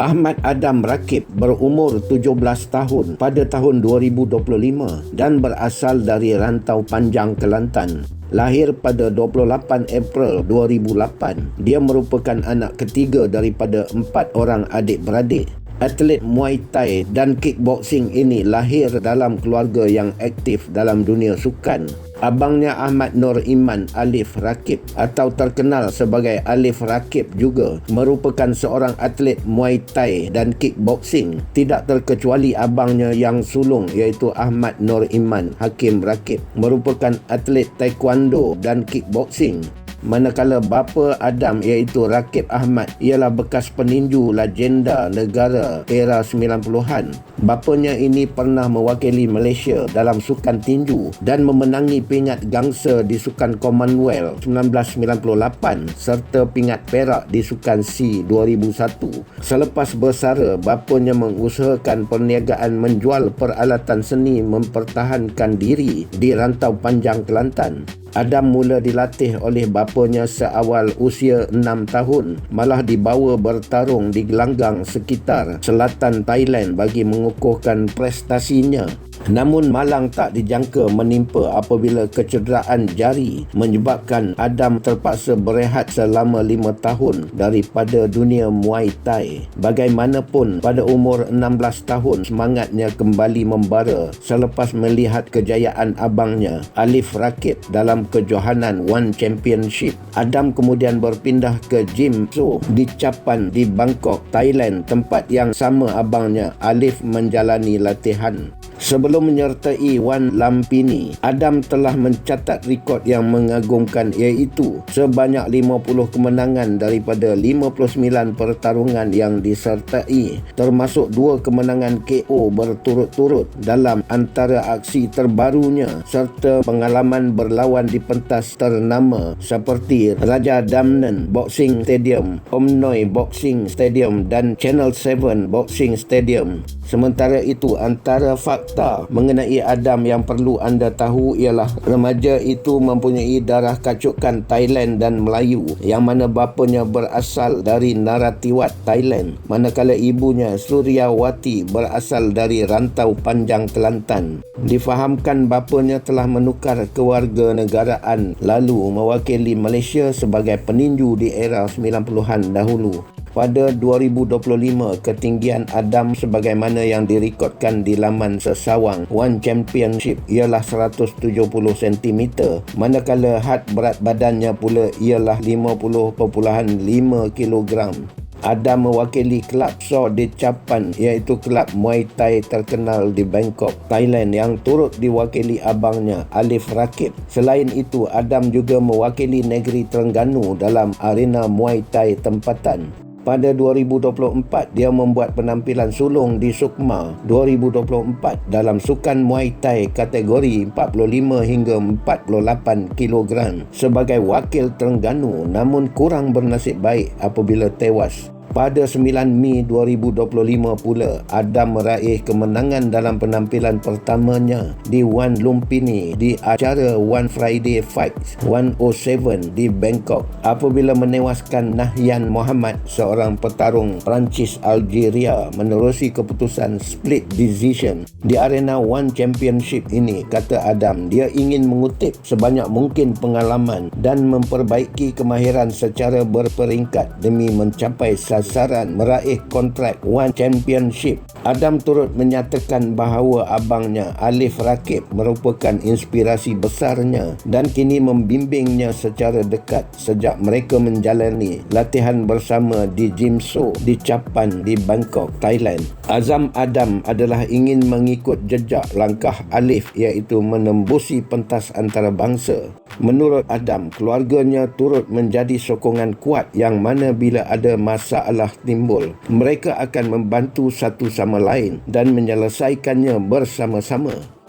Ahmad Adam Rakib berumur 17 tahun pada tahun 2025 dan berasal dari Rantau Panjang Kelantan. Lahir pada 28 April 2008, dia merupakan anak ketiga daripada empat orang adik-beradik. Atlet Muay Thai dan kickboxing ini lahir dalam keluarga yang aktif dalam dunia sukan. Abangnya Ahmad Nur Iman Alif Rakib atau terkenal sebagai Alif Rakib juga merupakan seorang atlet Muay Thai dan kickboxing. Tidak terkecuali abangnya yang sulung iaitu Ahmad Nur Iman Hakim Rakib merupakan atlet taekwondo dan kickboxing manakala bapa Adam iaitu Rakib Ahmad ialah bekas peninju legenda negara era 90-an. Bapanya ini pernah mewakili Malaysia dalam sukan tinju dan memenangi pingat gangsa di sukan Commonwealth 1998 serta pingat perak di sukan C 2001. Selepas bersara, bapanya mengusahakan perniagaan menjual peralatan seni mempertahankan diri di rantau panjang Kelantan. Adam mula dilatih oleh bapanya seawal usia 6 tahun malah dibawa bertarung di gelanggang sekitar selatan Thailand bagi mengukuhkan prestasinya Namun malang tak dijangka menimpa apabila kecederaan jari menyebabkan Adam terpaksa berehat selama lima tahun daripada dunia Muay Thai. Bagaimanapun pada umur 16 tahun semangatnya kembali membara selepas melihat kejayaan abangnya Alif Rakib dalam kejohanan One Championship. Adam kemudian berpindah ke Gym Zoo di Capan di Bangkok, Thailand tempat yang sama abangnya Alif menjalani latihan. Sebelum menyertai Wan Lampini, Adam telah mencatat rekod yang mengagumkan iaitu sebanyak 50 kemenangan daripada 59 pertarungan yang disertai termasuk dua kemenangan KO berturut-turut dalam antara aksi terbarunya serta pengalaman berlawan di pentas ternama seperti Raja Damnen Boxing Stadium, Omnoi Boxing Stadium dan Channel 7 Boxing Stadium. Sementara itu antara fakta mengenai Adam yang perlu anda tahu ialah remaja itu mempunyai darah kacukan Thailand dan Melayu yang mana bapanya berasal dari Naratiwat Thailand manakala ibunya Suryawati berasal dari Rantau Panjang Kelantan. Difahamkan bapanya telah menukar kewarganegaraan lalu mewakili Malaysia sebagai peninju di era 90-an dahulu pada 2025 ketinggian Adam sebagaimana yang direkodkan di laman sesawang One Championship ialah 170 cm manakala had berat badannya pula ialah 50.5 kg. Adam mewakili kelab Saw di Capan iaitu kelab Muay Thai terkenal di Bangkok, Thailand yang turut diwakili abangnya Alif Rakib. Selain itu, Adam juga mewakili negeri Terengganu dalam arena Muay Thai tempatan. Pada 2024, dia membuat penampilan sulung di Sukma. 2024 dalam sukan Muay Thai kategori 45 hingga 48 kg sebagai wakil Terengganu namun kurang bernasib baik apabila tewas pada 9 Mei 2025 pula, Adam meraih kemenangan dalam penampilan pertamanya di One Lumpini di acara One Friday Fights 107 di Bangkok apabila menewaskan Nahyan Muhammad, seorang petarung Perancis Algeria menerusi keputusan split decision di arena One Championship ini, kata Adam. Dia ingin mengutip sebanyak mungkin pengalaman dan memperbaiki kemahiran secara berperingkat demi mencapai sasaran meraih kontrak One Championship. Adam turut menyatakan bahawa abangnya Alif Rakib merupakan inspirasi besarnya dan kini membimbingnya secara dekat sejak mereka menjalani latihan bersama di Jimso di Capan di Bangkok, Thailand. Azam Adam adalah ingin mengikut jejak langkah Alif iaitu menembusi pentas antarabangsa. Menurut Adam, keluarganya turut menjadi sokongan kuat yang mana bila ada masalah timbul, mereka akan membantu satu sama lain dan menyelesaikannya bersama-sama.